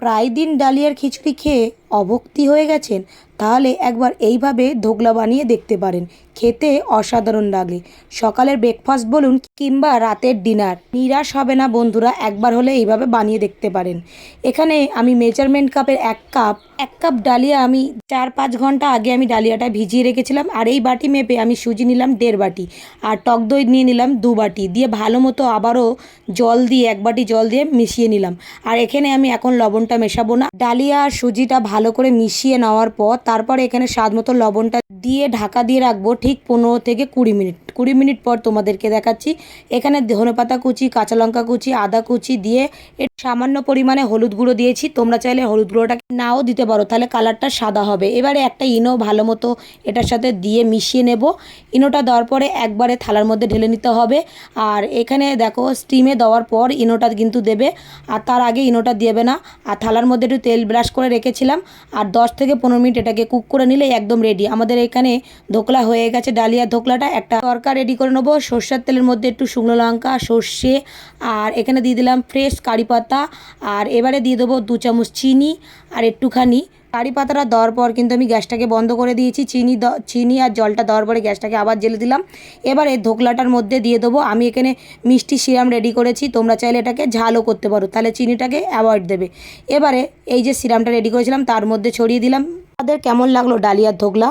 প্রায় দিন ডালিয়ার খিচুড়ি খেয়ে অভক্তি হয়ে গেছেন তাহলে একবার এইভাবে ধোকলা বানিয়ে দেখতে পারেন। খেতে অসাধারণ লাগে সকালের ব্রেকফাস্ট বলুন কিংবা রাতের ডিনার নিরাশ হবে না বন্ধুরা, একবার হলে এইভাবে বানিয়ে দেখতে পারেন। এখানে আমি মেজারমেন্ট কাপের এক কাপ এক কাপ ডালিয়া আমি চার পাঁচ ঘণ্টা আগে আমি ডালিয়াটা ভিজিয়ে রেখেছিলাম আর এই বাটি মেপে আমি সুজি নিলাম দেড় বাটি আর টক দই নিয়ে নিলাম দু বাটি। দিয়ে ভালো মতো আবারও জল দিয়ে এক বাটি জল দিয়ে মিশিয়ে নিলাম। আর এখানে আমি এখন লবণটা মেশাবো না। ডালিয়া আর সুজিটা ভালো করে মিশিয়ে নেওয়ার পর তারপরে এখানে স্বাদ মতো লবণটা দিয়ে ঢাকা দিয়ে রাখব ঠিক পনেরো থেকে কুড়ি মিনিট। কুড়ি মিনিট পর তোমাদেরকে দেখাচ্ছি। এখানে ধনেপাতা কুচি, কাঁচা লঙ্কা কুচি, আদা কুচি দিয়ে এর সামান্য পরিমাণে হলুদ গুঁড়ো দিয়েছি। তোমরা চাইলে হলুদ গুঁড়োটাকে নাও দিতে পারো, তাহলে কালারটা সাদা হবে। এবারে একটা ইনো ভালো মতো এটার সাথে দিয়ে মিশিয়ে নেব। ইনোটা দেওয়ার পরে একবারে থালার মধ্যে ঢেলে নিতে হবে। আর এখানে দেখো স্টিমে দেওয়ার পর ইনোটা কিন্তু দেবে। আর তার আগে ইনোটা দেবে না। আর থালার মধ্যে একটু তেল ব্রাশ করে রেখেছিলাম। আর দশ থেকে পনেরো মিনিট এটাকে কুক করে নিলে একদম রেডি আমাদের এখানে ধোকলা হয়ে গেছে, ডালিয়া ধোকলাটা। একটা তরকা রেডি করে নেব। সর্ষের তেলের মধ্যে একটু শুকনো লঙ্কা, সর্ষে, আর এখানে দিয়ে দিলাম ফ্রেশ কারি পাতা। আর এবারে দিয়ে দেবো দু চামচ চিনি, আর একটুখানি কারি পাতাটা দেওয়ার পর কিন্তু আমি গ্যাসটাকে বন্ধ করে দিয়েছি। চিনি চিনি আর জলটা দেওয়ার পরে গ্যাসটাকে আবার জেলে দিলাম। এবারে ধোকলাটার মধ্যে দিয়ে দেবো। আমি এখানে মিষ্টি সিরাম রেডি করেছি। তোমরা চাইলে এটাকে ঝালও করতে পারো। তাহলে চিনিটাকে অ্যাভয়েড দেবে। এবারে এই যে সিরামটা রেডি করেছিলাম, তার মধ্যে ছড়িয়ে দিলাম। তাদের কেমন লাগল ডালিয়ার ধোকলা?